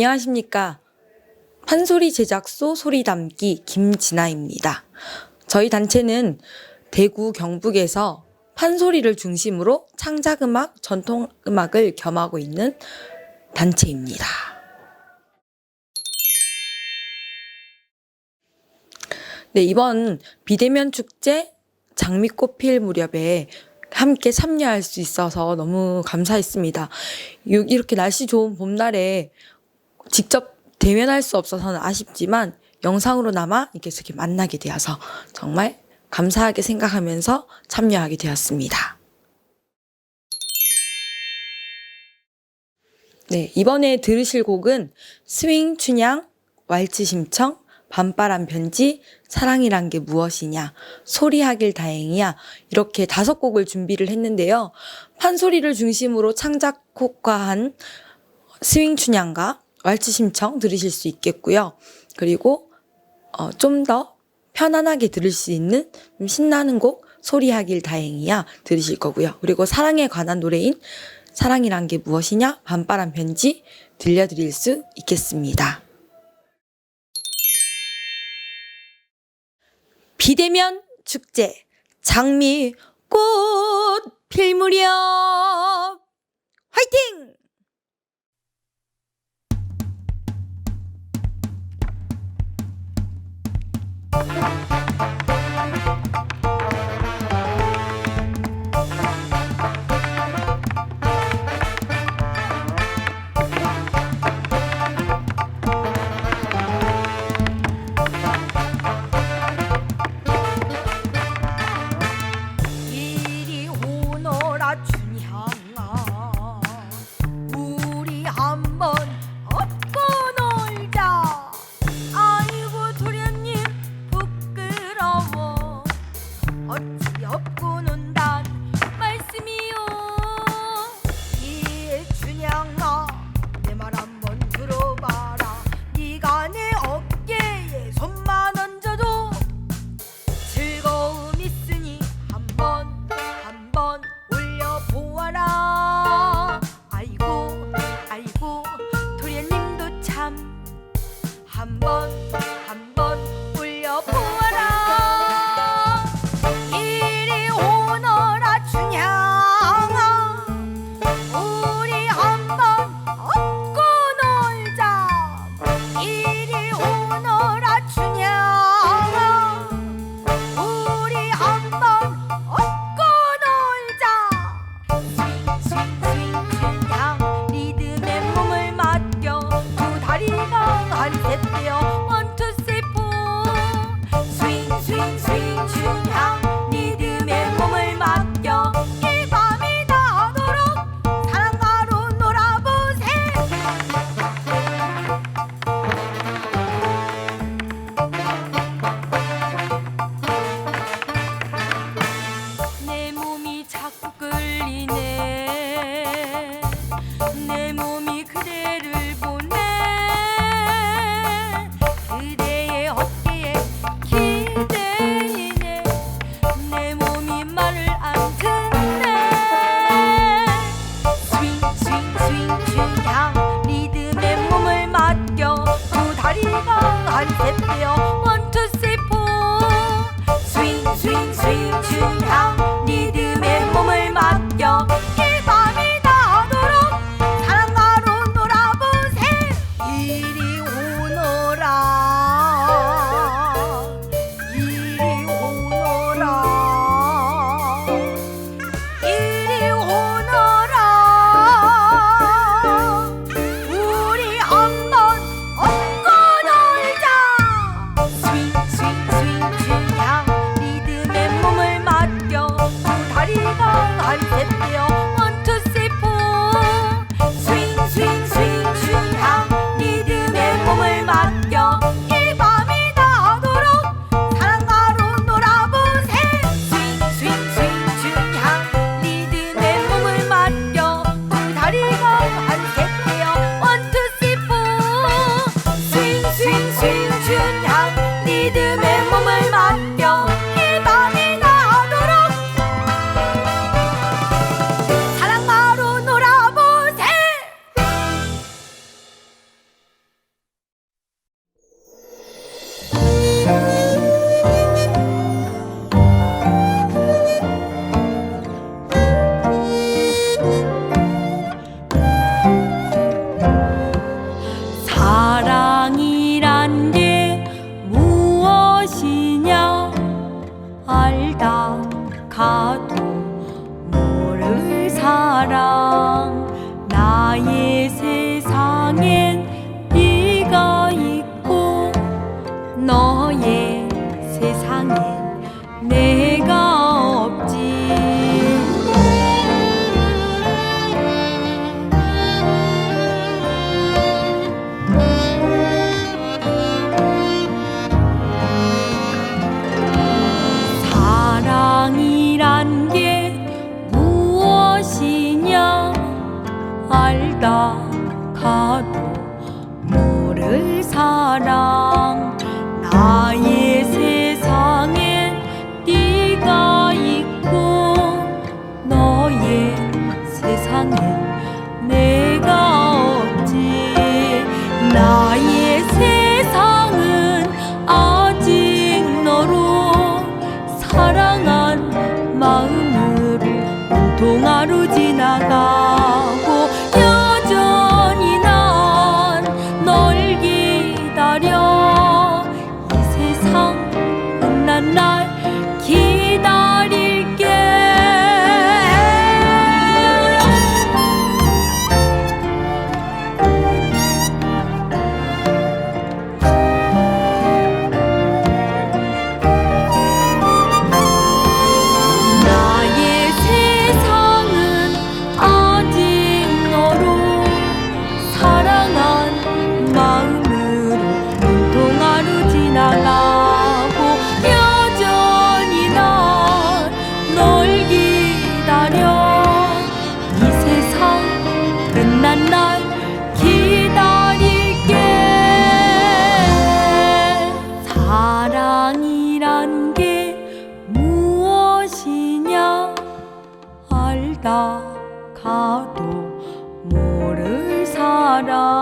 안녕하십니까. 판소리 제작소 소리 담기 김진아입니다. 저희 단체는 대구 경북에서 판소리를 중심으로 창작음악, 전통음악을 겸하고 있는 단체입니다. 네, 이번 비대면 축제 장미꽃 필 무렵에 함께 참여할 수 있어서 너무 감사했습니다. 요- 이렇게 날씨 좋은 봄날에 직접 대면할 수 없어서는 아쉽지만 영상으로나마 이렇게 이렇게 만나게 되어서 정말 감사하게 생각하면서 참여하게 되었습니다. 네, 이번에 들으실 곡은 스윙 춘향, 왈츠 심청, 밤바람 편지, 사랑이란 게 무엇이냐, 소리하길 다행이야, 이렇게 다섯 곡을 준비를 했는데요. 판소리를 중심으로 창작곡화한 스윙 춘향과 왈츠 심청 들으실 수 있겠고요. 그리고 어, 좀 더 편안하게 들을 수 있는 좀 신나는 곡 소리하길 다행이야 들으실 거고요. 그리고 사랑에 관한 노래인 사랑이란 게 무엇이냐 밤바람 편지 들려드릴 수 있겠습니다. 비대면 축제 장미 꽃 필 무렵 화이팅! 이 스윙 세 알다 가도 모를 사랑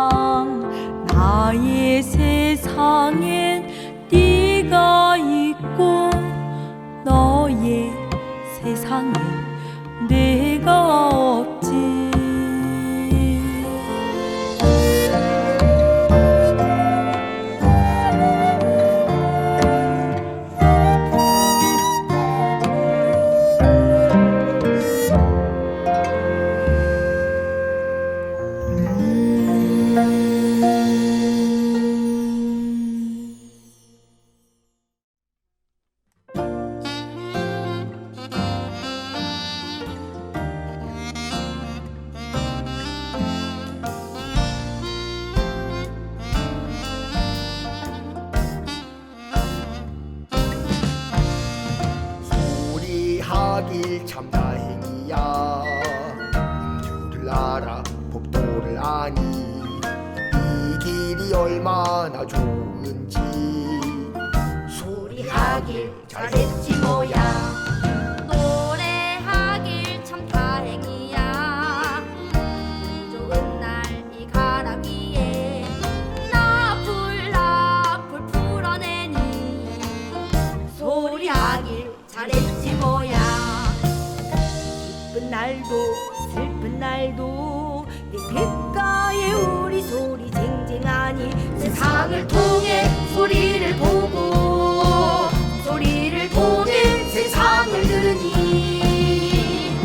잘했지 뭐야. 노래하길 참 다행이야. 운 좋은 날 이 가라비에 나풀 나풀 풀어내니. 소리하길 잘했지 뭐야. 기쁜 날도 슬픈 날도 네 귓가에 우리 소리 쟁쟁하니 세상을 통해 소리를 보고 들으니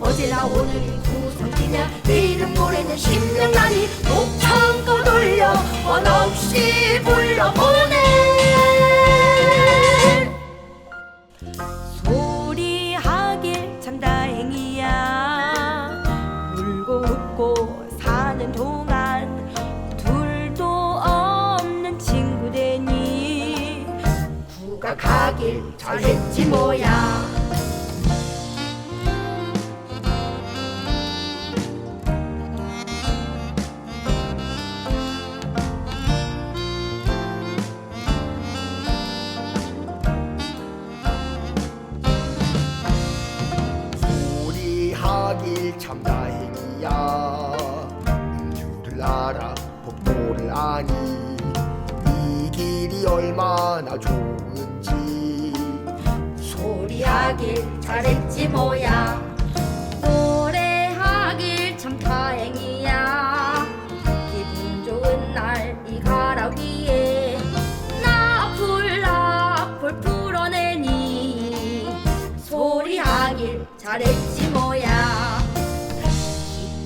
어제나 오늘이 구성지면 내일은 모레는 신명나니 목청껏 돌려 원 없이 불러보네 소리하길 참 다행이야. 울고 웃고 사는 동안 둘도 없는 친구 되니 국악하길 잘했지 뭐야 잘했지 뭐야.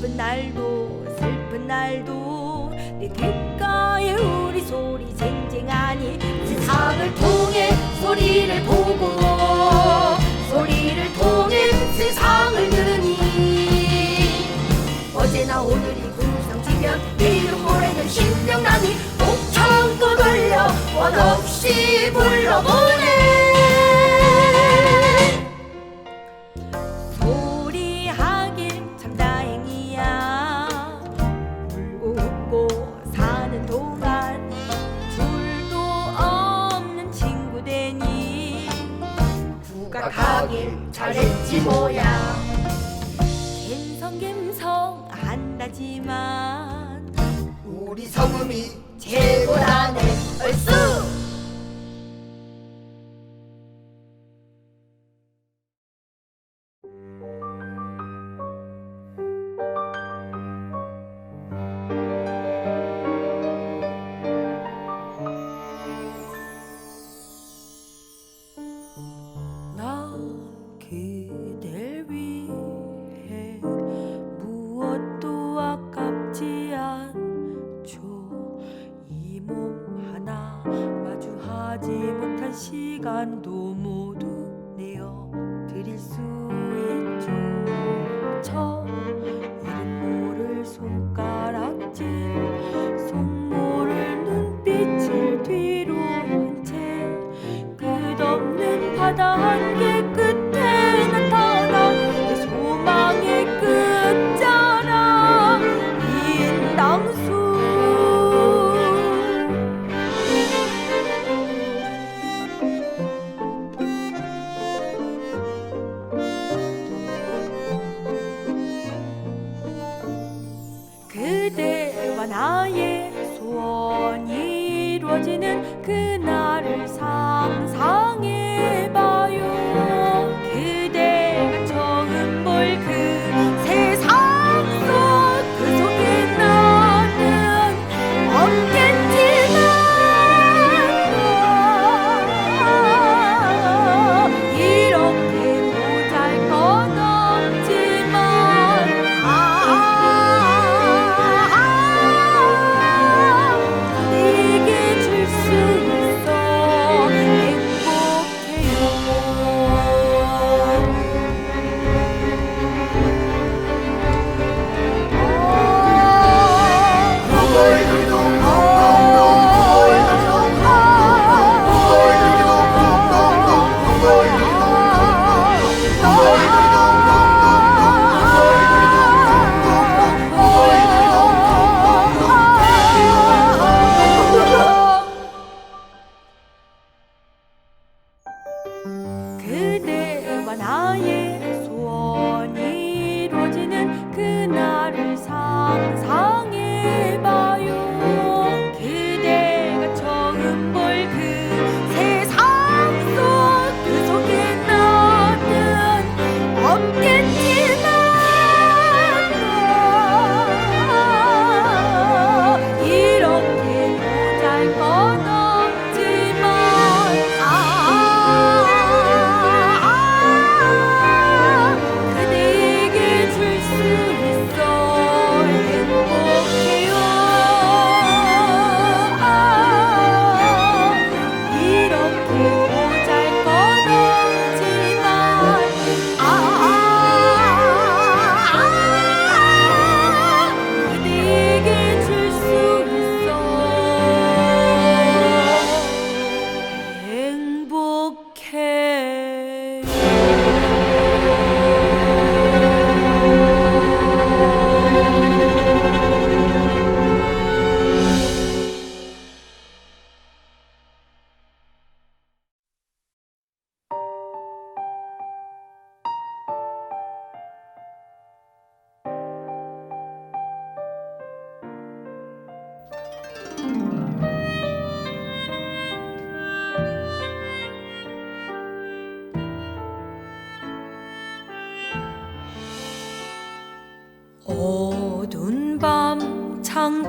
기쁜 날도 슬픈 날도 내 귓가에 우리 소리 쟁쟁하니 세상을 통해 소리를 보고 소리를 통해 세상을 들으니 어제나 오늘이 구성지면 내일은 모레는 신명나니 목청껏 돌려 원 없이 불러보네 생각하길 잘했지 뭐야. 갬성갬성 한다지만 우리 성음이 최고라네. 얼쑤! dağın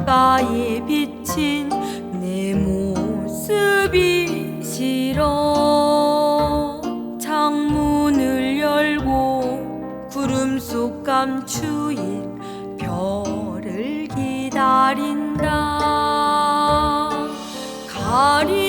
창가에 비친 내 모습이 싫어. 창문을 열고 구름 속 감추인 별을 기다린다. 가리